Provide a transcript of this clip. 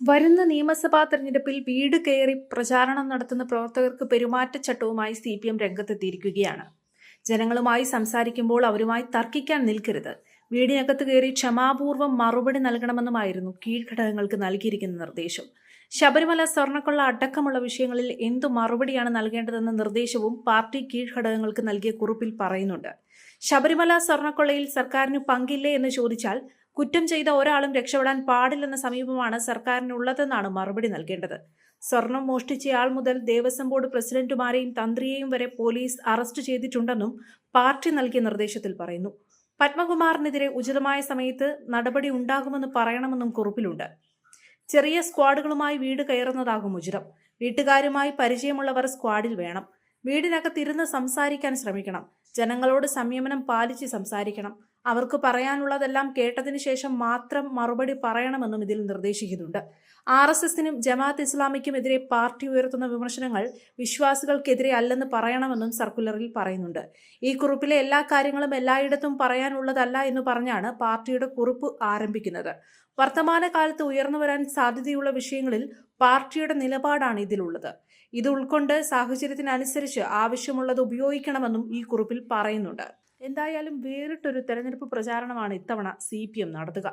വരുന്ന നിയമസഭാ തെരഞ്ഞെടുപ്പിൽ വീട് കയറി പ്രചാരണം നടത്തുന്ന പ്രവർത്തകർക്ക് പെരുമാറ്റച്ചട്ടവുമായി സി പി എം രംഗത്തെത്തിയിരിക്കുകയാണ്. ജനങ്ങളുമായി സംസാരിക്കുമ്പോൾ അവരുമായി തർക്കിക്കാൻ നിൽക്കരുത്. വീടിനകത്ത് കയറി ക്ഷമാപൂർവം മറുപടി നൽകണമെന്നുമായിരുന്നു കീഴ്ഘടകങ്ങൾക്ക് നൽകിയിരിക്കുന്ന നിർദ്ദേശം. ശബരിമല സ്വർണക്കൊള്ള അടക്കമുള്ള വിഷയങ്ങളിൽ എന്തു മറുപടിയാണ് നൽകേണ്ടതെന്ന നിർദ്ദേശവും പാർട്ടി കീഴ്ഘടകങ്ങൾക്ക് നൽകിയ കുറിപ്പിൽ പറയുന്നുണ്ട്. ശബരിമല സ്വർണക്കൊള്ളയിൽ സർക്കാരിന് പങ്കില്ലേ എന്ന് ചോദിച്ചാൽ കുറ്റം ചെയ്ത ഒരാളും രക്ഷപ്പെടാൻ പാടില്ലെന്ന സമീപമാണ് സർക്കാരിനുള്ളതെന്നാണ് മറുപടി നൽകേണ്ടത്. സ്വർണം മോഷ്ടിച്ചയാൾ മുതൽ ദേവസ്വം ബോർഡ് പ്രസിഡന്റുമാരെയും തന്ത്രിയെയും വരെ പോലീസ് അറസ്റ്റ് ചെയ്തിട്ടുണ്ടെന്നും പാർട്ടി നൽകിയ നിർദ്ദേശത്തിൽ പറയുന്നു. പത്മകുമാറിനെതിരെ ഉചിതമായ സമയത്ത് നടപടി ഉണ്ടാകുമെന്ന് പറയണമെന്നും കുറിപ്പിലുണ്ട്. ചെറിയ സ്ക്വാഡുകളുമായി വീട് കയറുന്നതാകും ഉചിതം. വീട്ടുകാരുമായി പരിചയമുള്ളവർ സ്ക്വാഡിൽ വേണം. വീടിനകത്തിരുന്ന് സംസാരിക്കാൻ ശ്രമിക്കണം. ജനങ്ങളോട് സംയമനം പാലിച്ച് സംസാരിക്കണം. അവർക്ക് പറയാനുള്ളതെല്ലാം കേട്ടതിന് ശേഷം മാത്രം മറുപടി പറയണമെന്നും ഇതിൽ നിർദ്ദേശിക്കുന്നുണ്ട്. ആർ എസ് എസിനും ജമാഅത്ത് ഇസ്ലാമിക്കുമെതിരെ പാർട്ടി ഉയർത്തുന്ന വിമർശനങ്ങൾ വിശ്വാസികൾക്കെതിരെ അല്ലെന്ന് പറയണമെന്നും സർക്കുലറിൽ പറയുന്നുണ്ട്. ഈ കുറിപ്പിലെ എല്ലാ കാര്യങ്ങളും എല്ലായിടത്തും പറയാനുള്ളതല്ല എന്ന് പറഞ്ഞാണ് പാർട്ടിയുടെ കുറിപ്പ് ആരംഭിക്കുന്നത്. വർത്തമാനകാലത്ത് ഉയർന്നു വരാൻ സാധ്യതയുള്ള വിഷയങ്ങളിൽ പാർട്ടിയുടെ നിലപാടാണ് ഇതിലുള്ളത്. ഇത് ഉൾക്കൊണ്ട് സാഹചര്യത്തിനനുസരിച്ച് ആവശ്യമുള്ളത് ഉപയോഗിക്കണമെന്നും ഈ കുറിപ്പിൽ പറയുന്നുണ്ട്. എന്തായാലും വേറിട്ടൊരു തെരഞ്ഞെടുപ്പ് പ്രചാരണമാണ് ഇത്തവണ സി നടത്തുക.